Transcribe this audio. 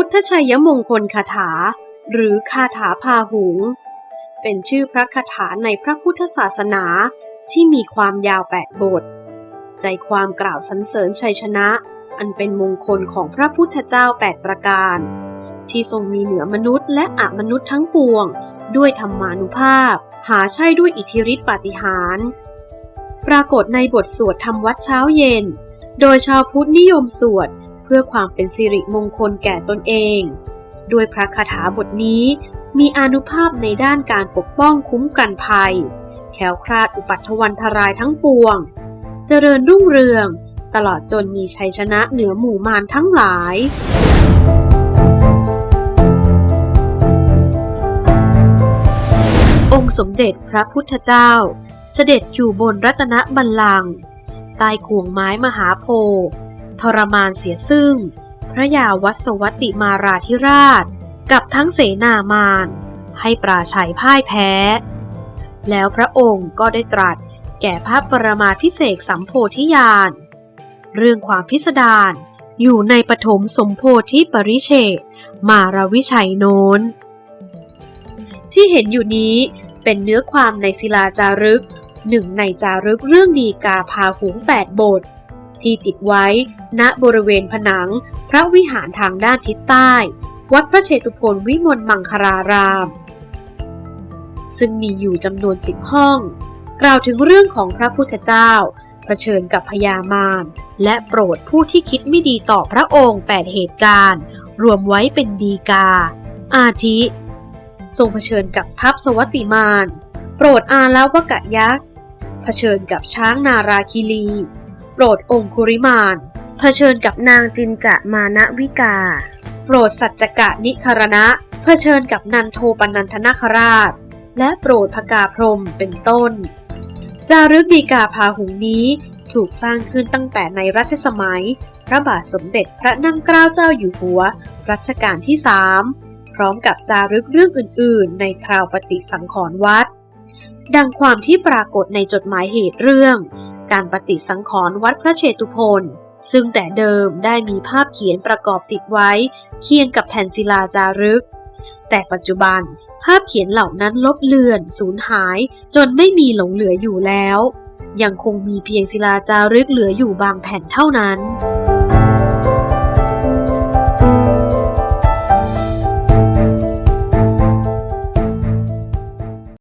ุทธชัยมงคลคาถา หรือคาถาพาหุง เป็นชื่อพระคาถาในพระพุทธศาสนาที่มีความยาวแปดบท ใจความกล่าวสรรเสริญชัยชนะ อันเป็นมงคลของพระพุทธเจ้าแปดประการ ที่ทรงมีเหนือมนุษย์และอมนุษย์ทั้งปวง ด้วยธรรมานุภาพ หาใช่ด้วยอิทธิฤทธิปาฏิหาริย์ปรากฏในบทสวดทำวัดเช้าเย็น โดยชาวพุทธนิยมสวด พื่อความเป็นสิริมงคลแก่ตนเอง ด้วยพระคาถาบทนี้มีอานุภาพในด้านการปกป้องคุ้มกันภัย แขวคลาดอุปัตถวันทรายทั้งปวง เจริญรุ่งเรือง ตลอดจนมีชัยชนะเหนือหมู่มารทั้งหลายองค์สมเด็จพระพุทธเจ้า เสด็จอยู่บนรัตนบัลลังก์ใต้ขวงไม้มหาโพธิ์ ทรมานเสียซึ่ง พระยาวัสวัติมาราธิราช กับทั้งเสนามาน ให้ปราชัยพ่ายแพ้ แล้วพระองค์ก็ได้ตรัสแก่พระปรมาพิเศษสัมโพธิญาณ เรื่องความพิสดารอยู่ในปฐมสมโพธิปริเชษมารวิชัยโน้น ที่เห็นอยู่นี้เป็นเนื้อความในศิลาจารึกหนึ่งในจารึกเรื่องดีกาพาหุงแปดบท ที่ติดไว้ ณบริเวณผนัง พระวิหารทางด้านทิศใต้ วัดพระเชตุพนวิมลมังคาราราม ซึ่งมีอยู่จำนวนสิบห้อง กล่าวถึงเรื่องของพระพุทธเจ้าเผชิญกับพญามารและโปรดผู้ที่คิดไม่ดีต่อพระองค์แปดเหตุการณ์ รวมไว้เป็นดีกา อาทิ ทรงเผชิญกับทัพสวัติมานโปรดอาแล้ววกะยักษ์เผชิญกับช้างนาราคิรี รดองคุริมานเผชิญกับนางจินจะมานะวิกา โปรดสัจจกะนิคารณะเผชิญกับนันโทปนันทนาคราช และโปรดพกาพรมเป็นต้น จารึกดีกาพาหุงนี้ถูกสร้างขึ้นตั้งแต่ในรัชสมัย พระบาทสมเด็จพระนั่งเกล้าเจ้าอยู่หัว รัชกาลที่สามพร้อมกับจารึกเรื่องอื่น ๆ ในคราวปฏิสังขรณ์วัด ดังความที่ปรากฏในจดหมายเหตุเรื่อง การปฏิสังขรณ์วัดพระเชตุพนซึ่งแต่เดิมได้มีภาพเขียนประกอบติดไว้ เคียงกับแผ่นศิลาจารึก แต่ปัจจุบันภาพเขียนเหล่านั้นลบเลือนสูญหาย จนไม่มีหลงเหลืออยู่แล้ว ยังคงมีเพียงศิลาจารึกเหลืออยู่บางแผ่นเท่านั้น